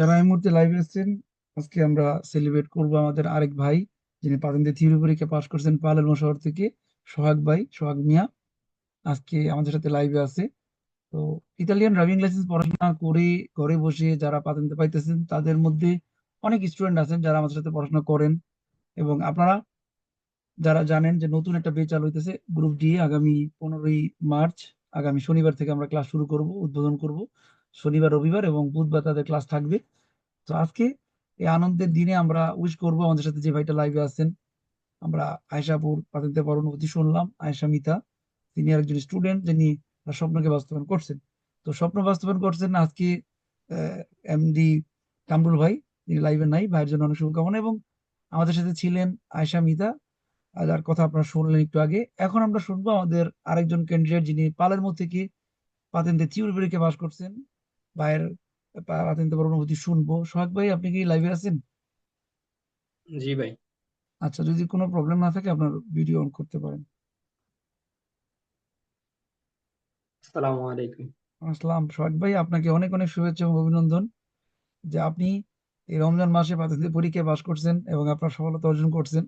যারা এই মুহূর্তে লাইভে আছেন আজকে আমরা সেলিব্রেট করব আমাদের আরেক ভাই, যিনি পাতেন্তে থিওরি পরীক্ষা পাশ করছেন পালেরমো শহর থেকে, সোহাগ ভাই, সোহাগ মিয়া। আজকে আমাদের সাথে লাইভে আছে। তো ইতালিয়ান ড্রাইভিং লাইসেন্স পড়াশোনা করে ঘরে বসে যারা পাতেন্তে পাইতেছেন, তাদের মধ্যে অনেক স্টুডেন্ট আছেন যারা আমাদের সাথে পড়াশোনা করেন। এবং আপনারা যারা জানেন যে নতুন একটা বেচ চালু হইতেছে গ্রুপ ডি আগামী পনেরোই মার্চ, আগামী শনিবার থেকে আমরা ক্লাস শুরু করব, উদ্বোধন করব। শনিবার, রবিবার এবং বুধবার তাদের ক্লাস থাকবে। তো আজকে এই আনন্দের দিনে আমরা উইশ করব আমাদের সাথে যে ভাইটা লাইভে আছেন। আমরা আয়সাপুর পাতেন্তে পর অনুভূতি শুনলাম আয়সা মিতা। তিনি একজন স্টুডেন্ট যিনি স্বপ্নকে বাস্তবায়ন করছেন। তো স্বপ্ন বাস্তবায়ন করছেন আজকে এমডি কামরুল ভাই। তিনি লাইভে নাই, ভাইয়ের জন্য অনেক শুভকামনা এবং আমাদের সাথে ছিলেন আয়সা মিতা। যার কথা আপনারা শুনলেন একটু আগে। এখন আমরা শুনব আমাদের আরেকজন ক্যান্ডিডেট যিনি পালেরমো থেকে পাতেন্তে থিওরি পরীক্ষা পাশ করছেন। ভাইয়ের পাতেন্তে অনুভূতি শুনব। সোহাগ ভাই আপনি কি লাইভে আছেন? জি ভাই। আচ্ছা যদি কোনো প্রবলেম না থাকে আপনার ভিডিও অন করতে পারেন। আসসালামু আলাইকুম। আসসালাম। সোহাগ ভাই আপনাকে অনেক অনেক শুভেচ্ছা এবং অভিনন্দন যে আপনি এই রমজান মাসে পাতেন্তে পরীক্ষায় পাশ করছেন এবং আপনার সফলতা অর্জন করছেন।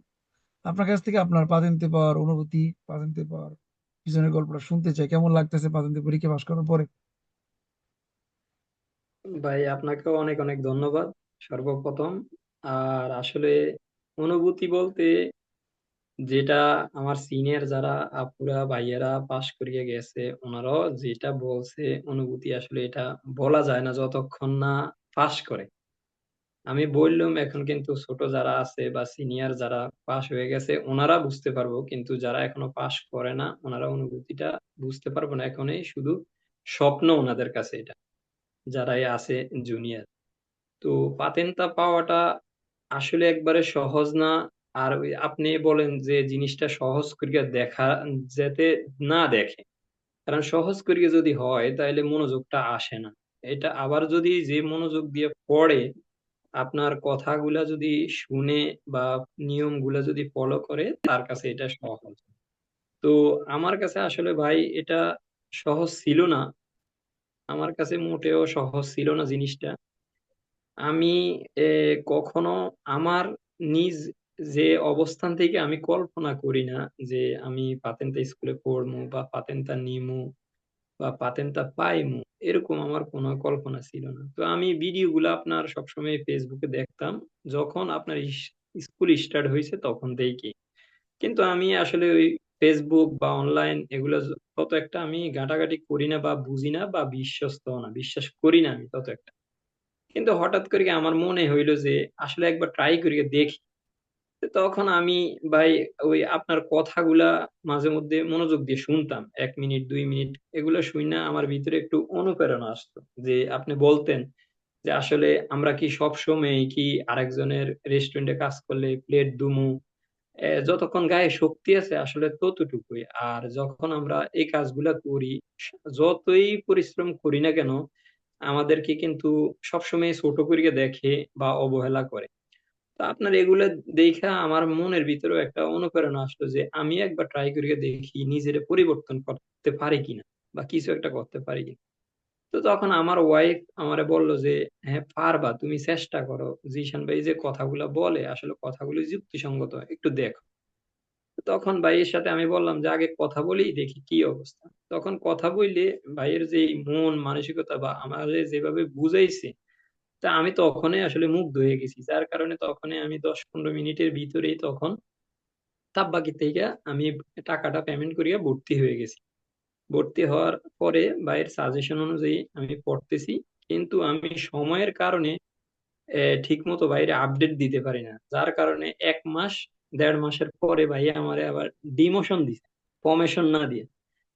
আপনার কাছ থেকে আপনার পাতেন্তে পাওয়ার অনুভূতি পাতেন্তে পাওয়ার পিছনের গল্পটা শুনতে চাই। কেমন লাগতেছে পাতেন্তে পরীক্ষা পাশ করার পরে? ভাই, আপনাকেও অনেক অনেক ধন্যবাদ সর্বপ্রথম। আর আসলে অনুভূতি বলতে যেটা আমার সিনিয়র যারা আপুরা, ভাইয়েরা পাশ করিয়ে গেছে, ওনারাও যেটা বলছে, অনুভূতি আসলে এটা বলা যায় না যতক্ষণ না পাশ করে। আমি বললাম, এখন কিন্তু ছোট যারা আছে বা সিনিয়র যারা পাশ হয়ে গেছে, ওনারা বুঝতে পারব, কিন্তু যারা এখনও পাশ করে না, ওনারা অনুভূতিটা বুঝতে পারব না। এখনই শুধু স্বপ্ন ওনাদের কাছে এটা। যারাই আছে জুনিয়র তো পাতেনটা পাওয়াটা আসলে একবারে সহজ না। আর আপনি বলেন যে জিনিসটা সহজ করিয়া দেখা, যেতে না দেখে। কারণ সহজ করিয়া যদি হয় তাহলে মনোযোগটা আসে না। এটা আবার যদি যে মনোযোগ দিয়ে পড়ে, আপনার কথাগুলা যদি শুনে বা নিয়মগুলা যদি ফলো করে, তার কাছে এটা সহজ। তো আমার কাছে আসলে ভাই এটা সহজ ছিল না। আমার কাছে মোটেও সহজ ছিল না জিনিসটা। আমি কখনো আমার নিজ যে অবস্থান থেকে আমি কল্পনা করি না যে আমি পাতেন্তা স্কুলে পড়ব বা পাতেন্তা নিমু বা পাতেন্তা পাইমু, এরকম আমার কোনো কল্পনা ছিল না। তো আমি ভিডিও ভিডিওগুলো আপনার সবসময় ফেসবুকে দেখতাম, যখন আপনার স্কুল স্টার্ট হয়েছে তখন দেখি কিন্তু আমি আসলে ওই ফেসবুক বা অনলাইন এগুলো তত একটা আমি ঘাটাঘাটি করি না বা বুঝি না বা বিশ্বস্ত না, বিশ্বাস করি না আমি তত একটা। কিন্তু হঠাৎ করে আমার মনে হইল যে আসলে একবার ট্রাই করিয়ে দেখি। তখন আমি ভাই ওই আপনার কথাগুলা মাঝে মধ্যে মনোযোগ দিয়ে শুনতাম। এক মিনিট, দুই মিনিট এগুলো শুনে আমার ভিতরে একটু অনুপ্রেরণা আসতো যে আপনি বলতেন যে আসলে আমরা কি সব সময় কি আরেকজনের রেস্টুরেন্টে কাজ করলে প্লেট দুমু যতক্ষণ গায়ে শক্তি আছে আসলে ততটুকুই। আর যখন আমরা এই কাজগুলা করি, যতই পরিশ্রম করি না কেন, আমাদেরকে কিন্তু সবসময় ছোট করিয়ে দেখে বা অবহেলা করে। তা আপনার এগুলো দেখা আমার মনের ভিতরেও একটা অনুপ্রেরণা আসলো যে, আমি একবার ট্রাই করিয়ে দেখি নিজের পরিবর্তন করতে পারি কিনা বা কিছু একটা করতে পারি কিনা। তো তখন আমার ওয়াইফ আমারে বলল যে হ্যাঁ পারবা, তুমি চেষ্টা করো। জিশান ভাই যে কথাগুলো বলে, আসলে কথাগুলো যুক্তিসঙ্গত, একটু দেখো। তখন ভাইয়ের সাথে আমি বললাম যে, আগে কথা বলেই দেখি কি অবস্থা। তখন কথা বললে ভাইয়ের যে মন, মানসিকতা বা আমাদের যেভাবে বুঝাইছে, তা আমি তখনই আসলে মুগ্ধ হয়ে গেছি। যার কারণে তখনই আমি দশ পনেরো মিনিটের ভিতরেই তখন তাব্বাকি থেকে আমি টাকাটা পেমেন্ট করিয়া ভর্তি হয়ে গেছি। ভর্তি হওয়ার পরে ভাইয়ের সাজেশন অনুযায়ী আমি পড়তেছি, কিন্তু আমি সময়ের কারণে ঠিক মতো বাইরে আপডেট দিতে পারি না। যার কারণে এক মাস, দেড় মাসের পরে ভাই আমার আবার ডিমোশন দিছে প্রমেশন না দিয়ে।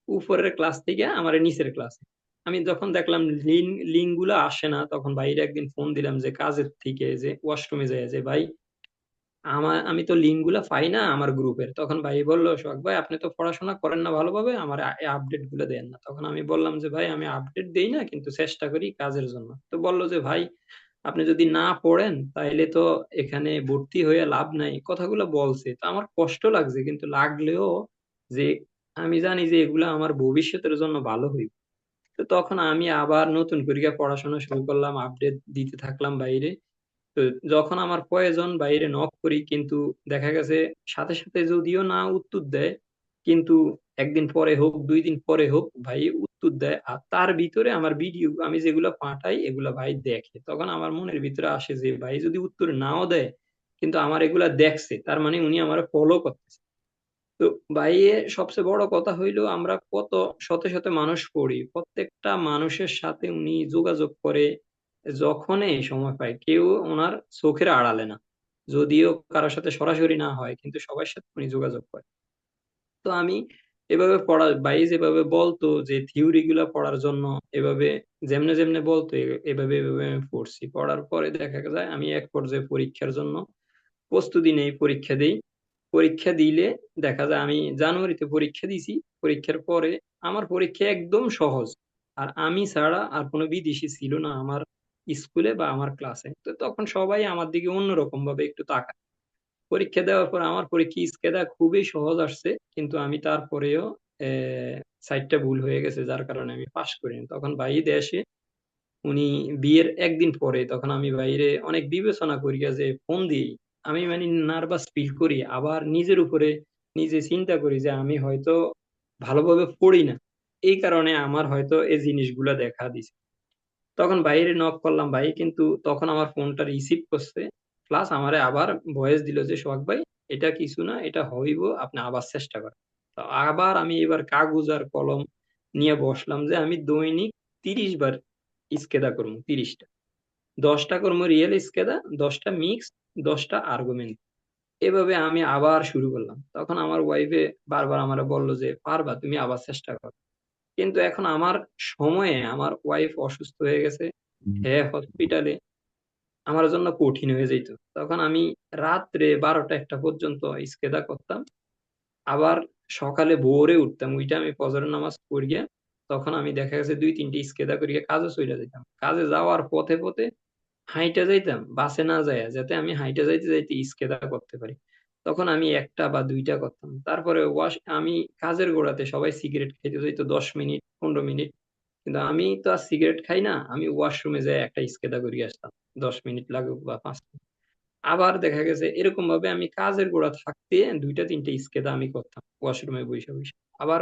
উপরের ক্লাস থেকে আমার নিচের ক্লাসে আমি যখন দেখলাম লিঙ্ক লিঙ্কগুলো আসে না, তখন বাইরে একদিন ফোন দিলাম যে, কাজের থেকে যে ওয়াশরুমে যায় যে, ভাই আমার, আমি তো লিঙ্কগুলা পাই না আমার গ্রুপের তখন ভাই বলল শোক ভাই, আপনি তো পড়াশোনা করেন না ভালোভাবে, আমার আপডেটগুলো দেন না। তখন আমি বললাম যে, ভাই, আমি আপডেট দেই না, কিন্তু চেষ্টা করি কাজের জন্য। তো বলল যে, ভাই, আপনি যদি না পড়েন, তাইলে তো এখানে ভর্তি হয়ে লাভ নাই। কথাগুলো বলছে। তো আমার কষ্ট লাগছে, কিন্তু লাগলেও যে, আমি জানি যে, এগুলা আমার ভবিষ্যতের জন্য ভালো হইবে। তো তখন আমি আবার নতুন করে পড়াশোনা শুরু করলাম আপডেট দিতে থাকলাম বাইরে। তো যখন আমার প্রয়োজন বাইরে নক করি, কিন্তু দেখা গেছে সাথে সাথে যদিও না উত্তর দেয়, কিন্তু একদিন পরে হোক, দুই দিন পরে হোক ভাই উত্তর দেয়। আর তার ভিতরে আমার ভিডিও আমি যেগুলো পাঠাই, এগুলা ভাই দেখে। তখন আমার মনের ভিতরে আসে যে ভাই যদি উত্তর নাও দেয়, কিন্তু আমার এগুলা দেখছে, তার মানে উনি আমার ফলো করতেছে। তো ভাইয়ে সবচেয়ে বড় কথা হইল, আমরা কত শত শত মানুষ পড়ি। প্রত্যেকটা মানুষের সাথে উনি যোগাযোগ করে যখনই সময় পায় কেউ ওনার চোখের আড়ালে না। যদিও কারোর সাথে সরাসরি না হয়, কিন্তু সবার সাথে উনি যোগাযোগ করে তো আমি এভাবে পড়া বাই যেভাবে বলতো যে থিওরি গুলা পড়ার জন্য এভাবে যেমনে যেমনে বলতো এভাবে এভাবে আমি পড়ছি। পড়ার পরে দেখা যায় আমি এক পর্যায়ে পরীক্ষার জন্য প্রস্তুতি নেই, পরীক্ষা দেই। পরীক্ষা দিলে দেখা যায় আমি জানুয়ারিতে পরীক্ষা দিছি। পরীক্ষার পরে আমার পরীক্ষা একদম সহজ। আর আমি ছাড়া আর কোনো বিদেশি ছিল না আমার স্কুলে বা আমার ক্লাসে তো তখন সবাই আমার দিকে অন্যরকম ভাবে একটু তাকায়। পরীক্ষা দেওয়ার পর আমার পরীক্ষা স্কেদা খুবই সহজ আসছে, কিন্তু আমি তারপরেও সাইডটা ভুল হয়ে গেছে, যার কারণে আমি পাশ করিনি। তখন ভাই দেশে উনি বিয়ের একদিন পরে তখন আমি বাইরে অনেক বিবেচনা করি যে ফোন দিই, আমি মানে নার্ভাস ফিল করি, আবার নিজের উপরে নিজে চিন্তা করি যে আমি হয়তো ভালোভাবে পড়ি না। এই কারণে আমার হয়তো এই জিনিসগুলা দেখা দিছে। তখন বাইরে নক করলাম ভাই, কিন্তু তখন আমার ফোনটা রিসিভ করছে। প্লাস আমারে আবার ভয়েস দিল যে, সোহাগ ভাই, এটা কিছু না, এটা হইব, আপনি আবার চেষ্টা করেন। তো আবার আমি এবার কাগজ আর কলম নিয়ে বসলাম যে, আমি দৈনিক তিরিশ বার ইস্কেদা করব, তিরিশটা। দশটা কর্ম রিয়েল ইস্কেদা, দশটা মিক্স দশটা আর্গুমেন্ট এভাবে আমি আবার শুরু করলাম। তখন আমার ওয়াইফে বারবার আমার বলল যে, পারবা, তুমি আবার চেষ্টা করো। কিন্তু এখন আমার সময়ে আমার ওয়াইফ অসুস্থ হয়ে গেছে হ্যাঁ হসপিটালে আমার জন্য কঠিন হয়ে যেত। তখন আমি রাত্রে বারোটা একটা পর্যন্ত ইস্কেদা করতাম। আবার সকালে ভোরে উঠতাম ওইটা আমি ফজরের নামাজ পড়িয়া তখন আমি দেখা গেছে দুই তিনটে ইস্কেদা করিয়া কাজে চলে যেতাম কাজে যাওয়ার পথে পথে হাইটা যাইতাম বাসে না যায় যাতে আমি হাইটা যাইতে যাইতে ইস্কেদা করতে পারি। তখন আমি একটা বা দুইটা করতাম। তারপরে ওয়াশ, আমি কাজের গোড়াতে সবাই সিগারেট খেতে যাইতো দশ মিনিট, পনেরো মিনিট। কিন্তু আমি তো আর সিগারেট খাই না, আমি ওয়াশরুমে যাই একটা স্কেদা করিয়ে আসতাম। দশ মিনিট লাগুক বা পাঁচ মিনিট। আবার দেখা গেছে এরকম ভাবে আমি কাজের গোড়া থাকতে দুইটা, তিনটা স্কেদা আমি করতাম, ওয়াশরুমে বসে বসে আবার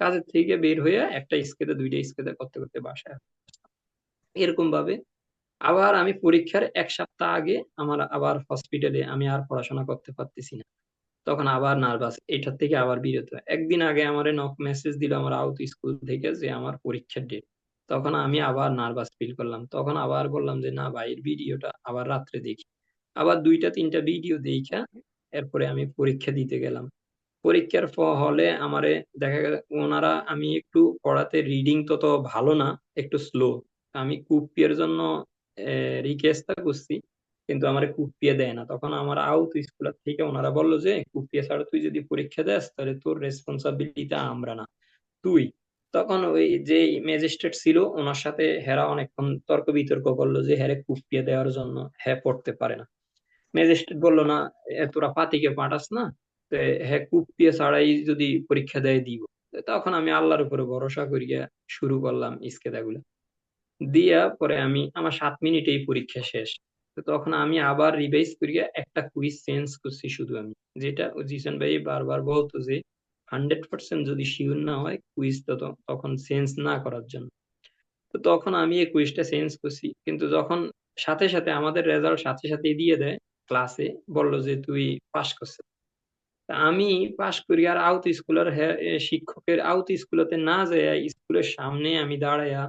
কাজের থেকে বের হয়ে একটা স্কেদা দুইটা স্কেদা করতে করতে বাসায় এরকম ভাবে আবার আমি পরীক্ষার এক সপ্তাহ আগে আমার আবার হসপিটালে আমি আর পড়াশোনা করতে পারতেছি না। তখন আবার নার্ভাস এটার থেকে আবার বিরত। একদিন আগে আমার নক মেসেজ দিল আমার আউট স্কুল থেকে যে আমার পরীক্ষার ডেট তখন আমি আবার নার্ভাস ফিল করলাম। তখন আবার বললাম যে, না ভাইয়ের ভিডিওটা আবার রাত্রে দেখি। আবার দুইটা, তিনটা ভিডিও দেখা, এরপরে আমি পরীক্ষা দিতে গেলাম। পরীক্ষার হলে আমারে দেখা গেল, ওনারা আমি একটু পড়াতে রিডিং তত ভালো না, একটু স্লো আমি কুপিয়ার জন্য রিকোয়েস্টটা করছি কিন্তু আমার কুপিয়ে দেয় না। তখন আমার আউট স্কুল থেকে ওনারা বলল যে কুপিয়ে ছাড়া তুই যদি পরীক্ষা দেস, তাহলে তোর রেসপন্সিবিলিটি আমরা না। তুই। তখন ওই যে ম্যাজিস্ট্রেট ছিল, ওনার সাথে হেরা অনেকক্ষণ তর্ক বিতর্ক করল যে হ্যারে কুপিয়ে দেওয়ার জন্য হ্যাঁ পড়তে পারে না। ম্যাজিস্ট্রেট বলল, না তোরা পাতিকে পাঠাস না। হ্যাঁ কুপিয়ে ছাড়াই যদি পরীক্ষা দেয়, দিব। তখন আমি আল্লাহর উপরে ভরসা করিয়া শুরু করলাম ইস্কেদাগুলো। দিয়া পরে আমি আমার সাত মিনিটেই পরীক্ষা শেষ। তো তখন আমি আবার রিভাইজ করিয়া একটা কুইজ চেঞ্জ করছি শুধু আমি। যেটা জিসান ভাই বারবার বলতো যে হান্ড্রেড পার্সেন্ট যদি শিওর না হয় কুইজ তো তখন চেঞ্জ না করার জন্য। তো তখন আমি এই কুইজটা চেঞ্জ করছি। কিন্তু যখন সাথে সাথে আমাদের রেজাল্ট সাথে সাথে দিয়ে দেয় ক্লাসে বলল যে, তুই পাশ করছিস আমি পাশ করি আর আউট স্কুলের শিক্ষকের আউট স্কুলতে না যায় স্কুলের সামনে আমি দাঁড়াইয়া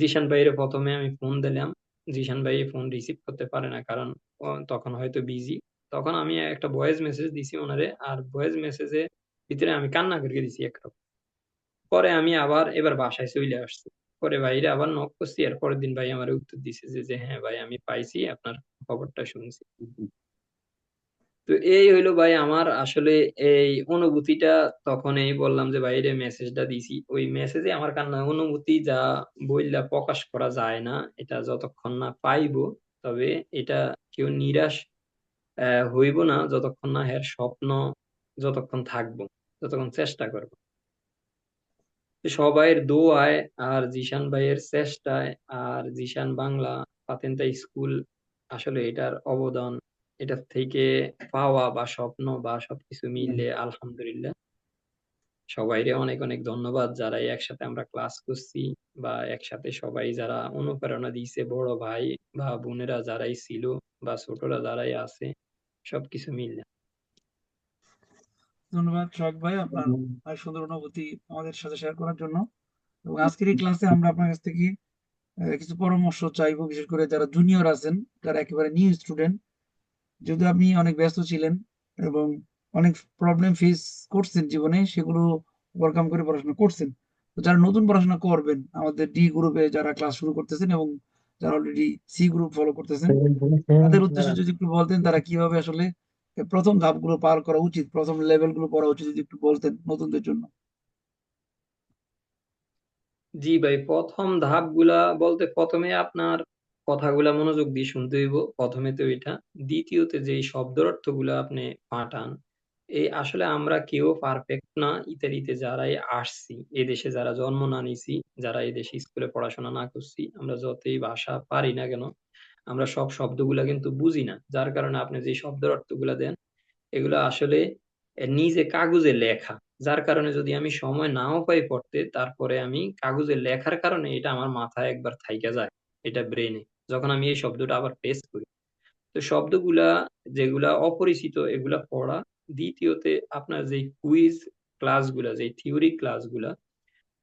জিশান ভাইয়ের প্রথমে আমি ফোন দিলাম। জিশান ভাই ফোন রিসিভ করতে পারে না, কারণ তখন হয়তো বিজি তখন আমি একটা ভয়েস মেসেজ দিছি ওনারে, আর ভয়েস মেসেজে ভিতরে আমি কান্না করে দিছি একটা পরে আমি আবার এবার বাসায় চলে আসছি। পরে ভাইরে আবার নক করছি আর পরের দিন ভাই আমার উত্তর দিছে যে হ্যাঁ ভাই, আমি পাইছি, আপনার খবরটা শুনছি। তো এই হইল ভাই আমার আসলে এই অনুভূতিটা তখন এই বললাম যে বাইরে মেসেজটা দিছি। ওই মেসেজে আমার কান্না অনুভূতি যা বললা প্রকাশ করা যায় না, এটা যতক্ষণ না পাইবো, তবে এটা কেউ নিরাশ হইব না যতক্ষণ না এর স্বপ্ন যতক্ষণ থাকব, যতক্ষণ চেষ্টা করব। সবাইয়ের দোয়ায় আর জিশান ভাইয়ের চেষ্টায় আর জিশান বাংলা পাতেন্তা স্কুল আসলে এটার অবদান এটা থেকে পাওয়া বা স্বপ্ন বা সবকিছু মিলে আলহামদুলিল্লাহ। সবাইরে অনেক অনেক ধন্যবাদ। যারা একসাথে আমরা ক্লাস করছি বা একসাথে সবাই যারা অনুপ্রেরণা দিয়েছে বড় ভাই বা বোনেরা যারাই ছিল বা ছোটরা যারাই আছে সবকিছু মিলে। ধন্যবাদ সোহাগ ভাই আপনার সুন্দর অনুভূতি আমাদের সাথে শেয়ার করার জন্য। এবং আজকের এই ক্লাসে আমরা আপনার কাছ থেকে কিছু পরামর্শ চাইব। বিশেষ করে যারা জুনিয়র আছেন যারা একেবারে নিউ স্টুডেন্ট যদি আপনি অনেক ব্যস্ত ছিলেন এবং অনেক প্রবলেম ফেস করছেন জীবনে সেগুলো ওভারকাম করে পড়াশোনা করছেন। তো যারা নতুন পড়াশোনা করবেন আমাদের ডি গ্রুপে যারা ক্লাস শুরু করতেছেন এবং যারা অলরেডি সি গ্রুপ ফলো করতেছেন তাদের উদ্দেশ্যে যদি একটু বলতেন তারা কীভাবে আসলে প্রথম ধাপগুলো পার করা উচিত প্রথম লেভেলগুলো পড়া উচিত যদি একটু বলতেন নতুনদের জন্য। জি ভাই প্রথম ধাপগুলা বলতে প্রথমে আপনার কথাগুলা মনোযোগ দিয়ে শুনতে হইব। প্রথমে তো এটা। দ্বিতীয়তে যে শব্দের অর্থগুলা আপনি পাঠান, এই আসলে আমরা কেউ পারফেক্ট না। ইতালিতে যারাই আসছি, এদেশে যারা জন্ম না নিছি, যারা এদেশে স্কুলে পড়াশোনা না করছি, আমরা যতই ভাষা পারি না কেন, আমরা সব শব্দগুলা কিন্তু বুঝি না। যার কারণে আপনি যে শব্দের অর্থগুলা দেন, এগুলো আসলে নিজে কাগজে লেখা। যার কারণে যদি আমি সময় নাও পাই পড়তে, তারপরে আমি কাগজে লেখার কারণে এটা আমার মাথায় একবার থাইকা যায়, এটা ব্রেনে যখন আমি এই শব্দটা আবার পেস্ট করি। তো শব্দগুলা যেগুলা অপরিচিত, এগুলা পড়া। দ্বিতীয়তে আপনার যে কুইজ ক্লাসগুলা যে থিওরি ক্লাসগুলা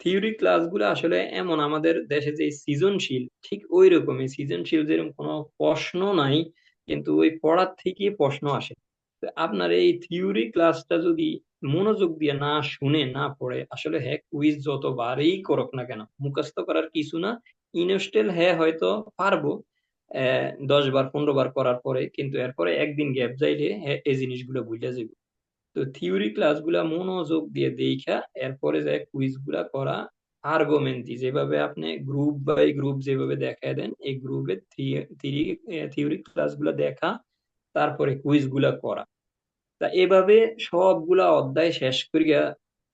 থিওরি ক্লাসগুলো আসলে এমন আমাদের দেশে যে সৃজনশীল, ঠিক ওই রকমই সৃজনশীল যেরকম কোনো প্রশ্ন নাই, কিন্তু ওই পড়ার থেকেই প্রশ্ন আসে। আপনার এই থিওরি ক্লাসটা যদি মনোযোগ দিয়ে না শুনে, না পড়ে, আসলে হ্যাঁ কুইজ যতবারই করুক না কেন, মুখস্থ করার কিছু না ইনস্টেল হ্যাঁ হয়তো পারব দশ বার, পনেরো বার করার পরে, কিন্তু এরপরে একদিন গ্যাপ যাইলে হ্যাঁ এই জিনিসগুলো বুঝে যাবে তো থিওরি ক্লাসগুলা মনোযোগ দিয়ে দেখা এরপরে যে কুইজগুলা করা আর্গুমেন্টি যেভাবে আপনি গ্রুপ বাই গ্রুপ যেভাবে দেখায় দেন, এই গ্রুপে থিওরি ক্লাসগুলা দেখা, তারপরে কুইজগুলা করা। তা এভাবে সবগুলা অধ্যায় শেষ করিয়া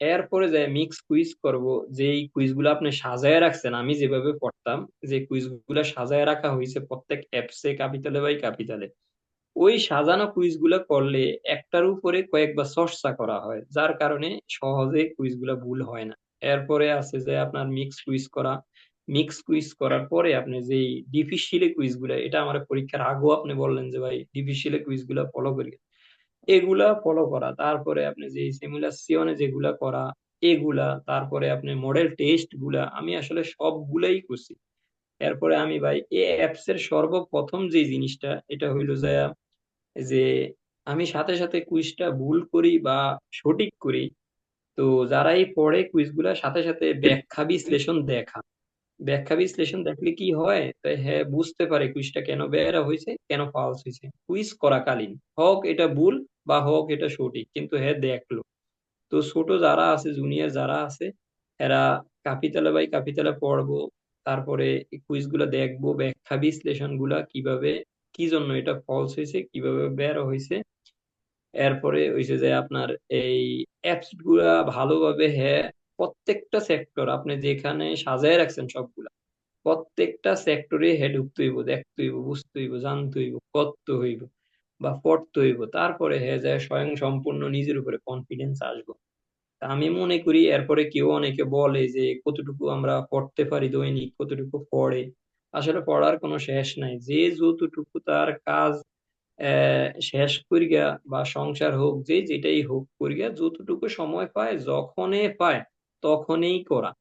এরপরে যে মিক্স কুইজ করব, যেই কুইজগুলো আপনি সাজায় রাখছেন, আমি যেভাবে পড়তাম, যে কুইজগুলো সাজায় রাখা হয়েছে প্রত্যেক অ্যাপসে ক্যাপিটালে বাই ক্যাপিটালে ওই সাজানো কুইজগুলা করলে একটার উপরে কয়েকবার চর্চা করা হয়, যার কারণে সহজে কুইজগুলা ভুল হয় না। এরপরে আছে যে আপনার মিক্স কুইজ করা মিক্স কুইজ করার পরে আপনি যে ডিফিসিলে কুইজগুলা, এটা আমার পরীক্ষার আগেও আপনি বললেন যে ভাই ডিফিসিলে কুইজগুলা ফলো করি। এগুলা ফলো করা। তারপরে আপনি যে সিমুলেশনে যেগুলা করা, এগুলা, তারপরে আপনি মডেল টেস্টগুলা, আমি আসলে সবগুলাই করছি। এরপরে আমি ভাই, এই অ্যাপস এর সর্বপ্রথম যে জিনিসটা, এটা হইল যে যে আমি সাথে সাথে কুইজটা ভুল করি বা সঠিক করি, তো যারাই পড়ে কুইজগুলা সাথে সাথে ব্যাখ্যা বিশ্লেষণ দেখা। ব্যাখ্যা বিশ্লেষণ দেখলে কি হয়? তাই হ্যাঁ বুঝতে পারে কুইজটা কেন বেড়া হয়েছে কেন ফালস হয়েছে কুইজ করাকালীন, হোক এটা ভুল বা হোক এটা সঠিক, কিন্তু হ্যাঁ দেখল। তো ছোট যারা আছে জুনিয়র যারা আছে, এরা কাপিতালে বাই কাপিতালে পড়ব, তারপরে কুইজগুলা দেখব, ব্যাখ্যা বিশ্লেষণগুলা কীভাবে, কি জন্য এটা ফলস হয়েছে, কীভাবে বের হয়েছে। এরপরে হয়েছে যে আপনার এই অ্যাপসগুলা ভালোভাবে হ্যাঁ প্রত্যেকটা সেক্টর আপনি যেখানে সাজায় রাখছেন সবগুলা, প্রত্যেকটা সেক্টরে হ্যাঁ ঢুকতে হইব, দেখতে হইব, বুঝতে হইব, জানতে হইব, করতে হইব। বা পড়তে হইব তারপরে হ্যাঁ যায় স্বয়ং সম্পূর্ণ নিজের উপরে কনফিডেন্স আসব। তা আমি মনে করি এরপরে কেউ অনেকে বলে যে কতটুকু আমরা পড়তে পারি দৈনিক, কতটুকু পড়ে। আসলে পড়ার কোনো শেষ নাই। যে যতটুকু তার কাজ শেষ করিয়া বা সংসার হোক, যে যেটাই হোক করিয়া যতটুকু সময় পায়, যখনই পায়, তখনই করা।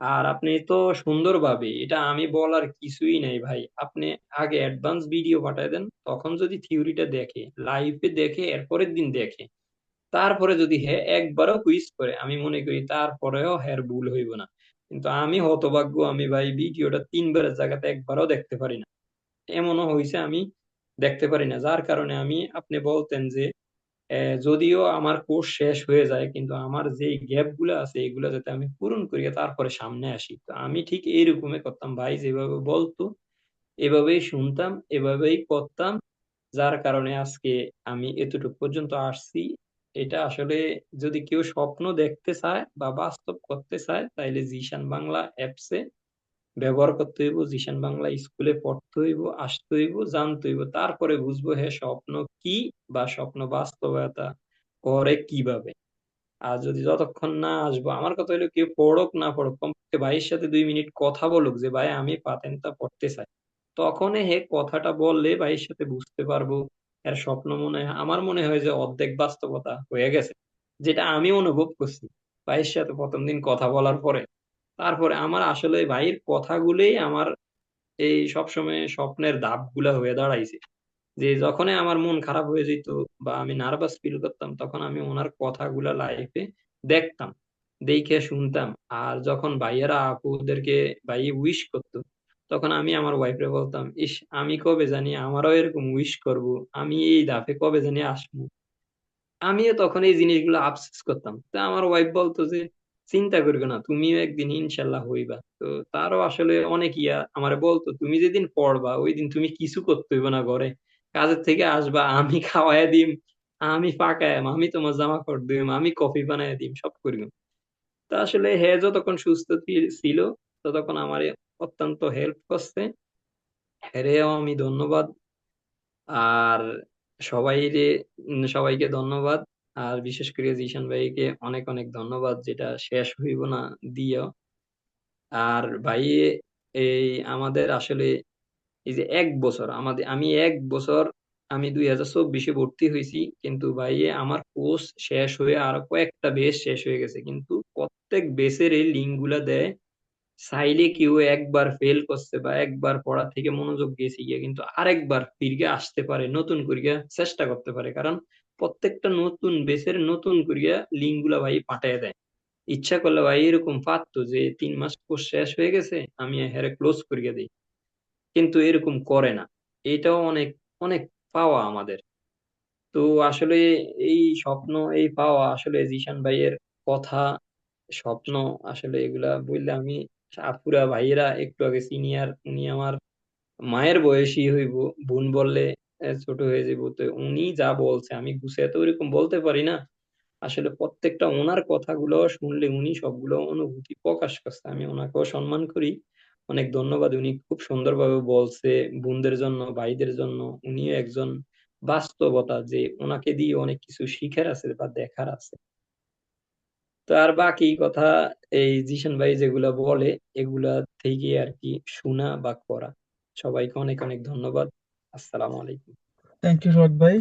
আর আপনি তো সুন্দরভাবে এটা আমি বলার কিছুই নাই ভাই। আপনি আগে অ্যাডভান্স ভিডিও পাঠায় দেন, তখন যদি থিওরিটা দেখে লাইভে দেখে, এরপরের দিন দেখে। তারপরে যদি হ্যাঁ একবারও কুইজ করে, আমি মনে করি তারপরেও হ্যার ভুল হইব না। কিন্তু আমি হতভাগ্য, আমি ভাই ভিডিওটা তিনবারের জায়গাতে একবারও দেখতে পারি না। এমনও হয়েছে আমি দেখতে পারি না, যার কারণে আমি, আপনি বলতেন যে যদিও আমার কোর্স শেষ হয়ে যায়, কিন্তু আমার যে গ্যাপগুলো আছে, এগুলো যাতে আমি পূরণ করি, তারপরে সামনে আসি। তো আমি ঠিক এইরকমই করতাম। ভাই যেভাবে বলতো, এভাবেই শুনতাম, এভাবেই করতাম। যার কারণে আজকে আমি এতটুকু পর্যন্ত আসছি। এটা আসলে যদি কেউ স্বপ্ন দেখতে চায় বা বাস্তব করতে চায়, তাইলে জিশান বাংলা অ্যাপসে ব্যবহার করতে হইব, জিশান বাংলা স্কুলে পড়তে হইব, আসতে হইব, জানতে হইব। তারপরে বুঝব হ্যাঁ স্বপ্ন কি বা স্বপ্ন বাস্তবতা করে কীভাবে? আর যদি যতক্ষণ না আসব, আমার কথা হলো কেউ পড়ুক না পড়ুক, কমপক্ষে ভাইয়ের সাথে দুই মিনিট কথা বলুক যে, ভাই, আমি পাতেনটা পড়তে চাই। তখন হে কথাটা বললে ভাইয়ের সাথে বুঝতে পারব, এর স্বপ্ন মনে হয়, আমার মনে হয় যে অর্ধেক বাস্তবতা হয়ে গেছে, যেটা আমি অনুভব করছি। ভাইয়ের সাথে প্রথম দিন কথা বলার পরে। তারপরে আমার আসলে ভাইয়ের কথাগুলোই আমার এই সবসময় স্বপ্নের ধাপগুলা হয়ে দাঁড়াইছে। যে যখনই আমার মন খারাপ হয়ে যেত বা আমি নার্ভাস ফিল করতাম, তখন আমি ওনার কথাগুলা লাইফে দেখতাম, দেখে শুনতাম। আর যখন ভাইয়েরা আপুদেরকে ভাই উইশ করতো, তখন আমি আমার ওয়াইফরে বলতাম, ইস, আমি কবে জানি আমারও এরকম উইশ করব, আমি এই ধাপে কবে জানি আসব? আমিও তখন এই জিনিসগুলো আফসোস করতাম। তা আমার ওয়াইফ বলতো যে চিন্তা করবে না তুমিও একদিন ইনশাল্লাহ হইবা। তো তারও আসলে অনেক ইয়া আমারে বলতো তুমি যেদিন পড়বা ওই দিন তুমি কিছু করতে হইবে না ঘরে। কাজের থেকে আসবা আমি খাওয়াই দিম আমি পাকায়াম আমি তোমার জামা কাপড় দিম আমি কফি বানাই দিম সব করিম তা আসলে হে যতক্ষণ সুস্থ ছিল ততক্ষণ আমারে অত্যন্ত হেল্প করছে। হেরেও আমি ধন্যবাদ। আর সবাইরে উম, সবাইকে ধন্যবাদ। আর বিশেষ করে জিশান ভাইকে অনেক অনেক ধন্যবাদ, যেটা শেষ হইব না, দিও। আর ভাই, এই আমাদের আসলে এই যে এক বছর, আমাদের, আমি এক বছর, আমি দুই হাজার চব্বিশে ভর্তি হয়েছি কিন্তু ভাইয়ে আমার কোর্স শেষ হয়ে আরও কয়েকটা বেস শেষ হয়ে গেছে, কিন্তু প্রত্যেক বেসের এই লিঙ্কগুলা দেয়, চাইলে কেউ একবার ফেল করছে বা একবার পড়া থেকে মনোযোগ গেছে গিয়ে, কিন্তু আরেকবার ফিরে আসতে পারে, নতুন করিয়া চেষ্টা করতে পারে, কারণ প্রত্যেকটা নতুন বেসের নতুন করিয়া লিঙ্কগুলা ভাই পাঠিয়ে দেয়। ইচ্ছা করলে ভাই এরকম পারতো যে তিন মাস কোর্স শেষ হয়ে গেছে, আমি হেরে ক্লোজ করিয়া দিই। কিন্তু এরকম করে না। এটাও অনেক অনেক পাওয়া আমাদের। তো আসলে এই স্বপ্ন, এই পাওয়া আসলে জিশান ভাইয়ের কথা, স্বপ্ন আসলে এগুলা বললে আমি আপুরা ভাইয়েরা একটু আগে সিনিয়র উনি আমার মায়ের বয়সী হইব, বোন বললে ছোট হয়ে যাব। তো উনি যা বলছে, আমি গুছিয়ে তো ওরকম বলতে পারি না। আসলে প্রত্যেকটা ওনার কথাগুলো শুনলে উনি সবগুলো অনুভূতি প্রকাশ করছে। আমি ওনাকেও সম্মান করি। অনেক ধন্যবাদ। উনি খুব সুন্দরভাবে বলছে বোনদের জন্য, ভাইদের জন্য। উনিও একজন বাস্তবতা যে ওনাকে দিয়ে অনেক কিছু শিখার আছে বা দেখার আছে। তো আর বাকি কথা, এই জিশান ভাই যেগুলা বলে, এগুলা থেকে আর কি শোনা বা করা। সবাইকে অনেক অনেক ধন্যবাদ। আসসালামু আলাইকুম। থ্যাংক ইউ সোহাগ ভাই।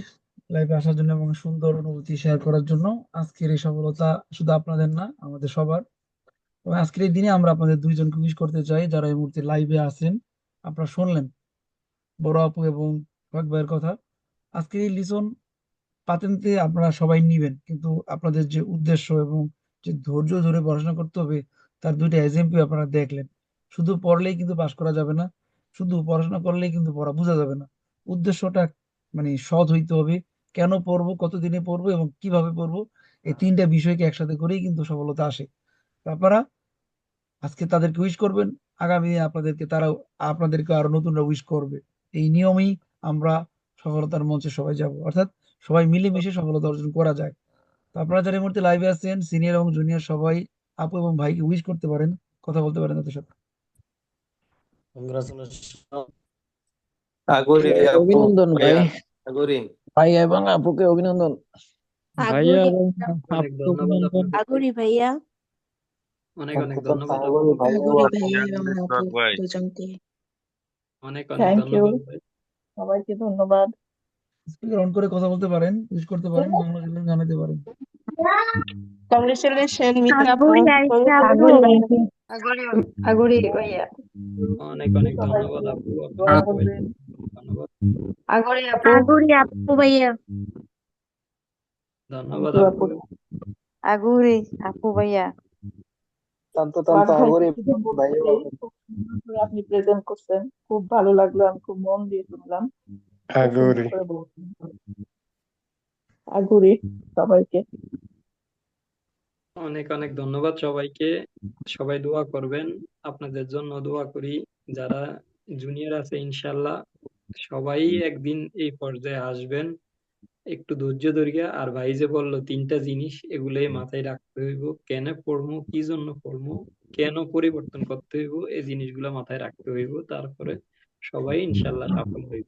লাইভে আসার জন্য এবং সুন্দর অনুভূতি শেয়ার করার জন্য আজকের এই সফলতা শুধু আপনাদের না, আমাদের সবার। এবং আজকের এই দিনে আমরা আপনাদের দুইজনকে উইশ করতে চাই, যারা এই মুহূর্তে লাইভে আছেন, আপনারা শুনলেন। বড় আপু এবং সোহাগ ভাইয়ের কথা। আজকের এই লিসন পাতেনতে আপনারা সবাই নিবেন, কিন্তু আপনাদের যে উদ্দেশ্য এবং যে ধৈর্য ধরে পড়াশোনা করতে হবে, তার দুইটা এক্সাম্পল আপনারা দেখলেন। শুধু পড়লেই কিন্তু পাশ করা যাবে না, শুধু পড়াশোনা করলেই কিন্তু পড়া বোঝা যাবে না। উদ্দেশ্যটা মানে সৎ হইতে হবে। কেন পড়ব, কতদিনে পড়ব এবং কীভাবে পড়ব, এই তিনটা বিষয়কে একসাথে করেই কিন্তু সফলতা আসে। আপনারা আজকে তাদেরকে উইশ করবেন, আগামী দিনে আপনাদেরকে তারাও, আপনাদেরকে আরও নতুনরা উইশ করবে। এই নিয়মেই আমরা সফলতার মঞ্চে সবাই যাব। অর্থাৎ সবাই মিলেমিশে সফলতা অর্জন করা যায়। তো আপনারা যারা এই মুহূর্তে লাইভে আছেন সিনিয়র এবং জুনিয়র সবাই আপু এবং ভাইকে উইশ করতে পারেন, কথা বলতে পারেন তাদের সাথে কংগ্রাচুলেশন আগরি এ, আপু অভিনন্দন ভাই ভাইয়া আগরি। ভাই এবং আপুকে অভিনন্দন। ভাইয়া আগরি এবং অনেক আপুকে ধন্যবাদ অভিনন্দন আপনাকে। আগরি ভাইয়া। অনেক অনেক ধন্যবাদ আপু আগরি ভাইয়া এবং আপু ভাই। দুজনকে অনেক অনেক থ্যাংক ইউ ধন্যবাদ ভাই। সবাইকে ধন্যবাদ। স্পিকার অন করে কথা বলতে পারেন উইশ করতে পারেন বাংলা গান জানাতে পারেন। কংগ্রেচুলেশন মিত্রা আপু। আগরি আরিশা আপু আগরি আগরি ভাইয়া। অনেক অনেক ধন্যবাদ আপু দোয়া আপনাকে সবাইকে করবেন ধন্যবাদ। আগরি আপু। আগরি আপু ভাইয়া। ধন্যবাদ আপু। আপু। আগরি আপু ভাইয়া। তন্ত সোহাগ আগরি ভাইয়া খুব সুন্দর করে আপনি প্রেজেন্ট করছেন। খুব ভালো লাগল আমি খুব মন দিয়ে শুনলাম। আগুরি। সবাইকে। অনেক অনেক ধন্যবাদ সবাইকে। সবাই দোয়া করবেন। আপনাদের জন্য দোয়া করি। যারা জুনিয়র আছে ইনশাল্লাহ সবাই একদিন এই পর্যায়ে আসবেন। একটু ধৈর্য ধরিয়া আর ভাই যে বলল তিনটা জিনিস এগুলোই মাথায় রাখতে হইব। কেন পড়ব কি জন্য পড়ব কেন পরিবর্তন করতে হইব এই জিনিসগুলো মাথায় রাখতে হইব। তারপরে সবাই ইনশাল্লাহ সফল হইব।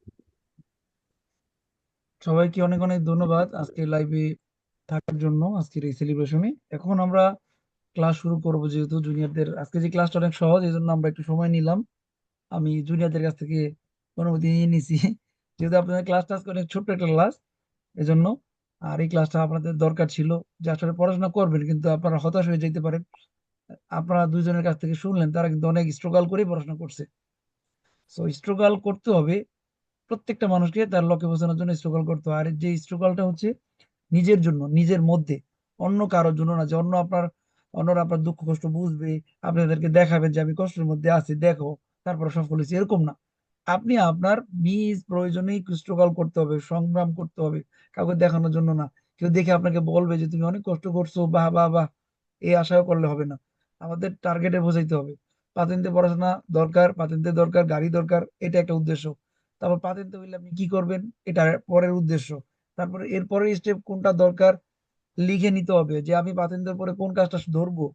সবাইকে অনেক অনেক ধন্যবাদ আজকে লাইভে থাকার জন্য আজকের এই সেলিব্রেশনে এখন আমরা ক্লাস শুরু করব যেহেতু জুনিয়রদের আজকে যে ক্লাসটা অনেক সহজ এই জন্য আমরা একটু সময় নিলাম। আমি জুনিয়রদের কাছ থেকে অনুমতি নিয়ে নিছি। যেহেতু আপনাদের ক্লাসটা আজকে অনেক ছোট্ট একটা ক্লাস এজন্য আর এই ক্লাসটা আপনাদের দরকার ছিল, যে আসলে পড়াশোনা করবেন, কিন্তু আপনারা হতাশ হয়ে যেতে পারেন। আপনারা দুইজনের কাছ থেকে শুনলেন, তারা কিন্তু অনেক স্ট্রাগল করে পড়াশোনা করছে। সো স্ট্রাগল করতে হবে। প্রত্যেকটা মানুষকে তার লক্ষ্যে পৌঁছানোর জন্য স্ট্রাগল করতে হয় আর যে স্ট্রাগলটা হচ্ছে নিজের জন্য, নিজের মধ্যে। অন্য কারোর জন্য না, যে অন্য আপনার, অন্যরা আপনার দুঃখ, কষ্ট বুঝবে, আপনাদেরকে দেখাবেন যে আমি কষ্টের মধ্যে আছি, দেখো, তারপর সফল হয়েছি, এরকম না। আপনি আপনার নিজ প্রয়োজনেই স্ট্রাগল করতে হবে, সংগ্রাম করতে হবে, কাউকে দেখানোর জন্য না। কেউ দেখে আপনাকে বলবে যে, তুমি অনেক কষ্ট করছ বাহ বাহ বাহ এই আশাও করলে হবে না। আমাদের টার্গেটে বোঝাইতে হবে। পাতেন্তে পড়াশোনা দরকার, পাতেন্তে দরকার, গাড়ি দরকার, এটা একটা উদ্দেশ্য। তারপর পাতেন্তে হইলে আপনি কি করবেন? এটা পরের উদ্দেশ্য। তারপরে এর পরের স্টেপ কোনটা দরকার? লিখে নিতে হবে যে, আমি পাতেন্তের পরে কোন কাজটা ধরবো?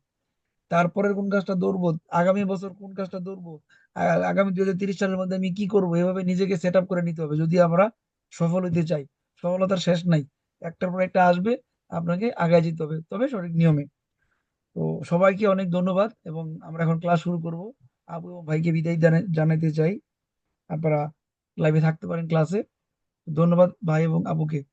তারপরের কোন কাজটা ধরবো? আগামী বছর কোন কাজটা ধরবো? আগামী দুই হাজার তিরিশ সালের মধ্যে আমি কি করব? এভাবে নিজেকে সেট আপ করে নিতে হবে। যদি আমরা সফল হতে চাই, সফলতার শেষ নাই, একটার পর একটা আসবে, আপনাকে আগায় যেতে হবে। তবে সঠিক নিয়মে। তো সবাইকে অনেক ধন্যবাদ এবং আমরা এখন ক্লাস শুরু করব। আবু এবং ভাইকে বিদায় জানা- জানাতে চাই। আপনারা লাইভে থাকতে পারেন ক্লাসে ধন্যবাদ ভাই এবং আবুকে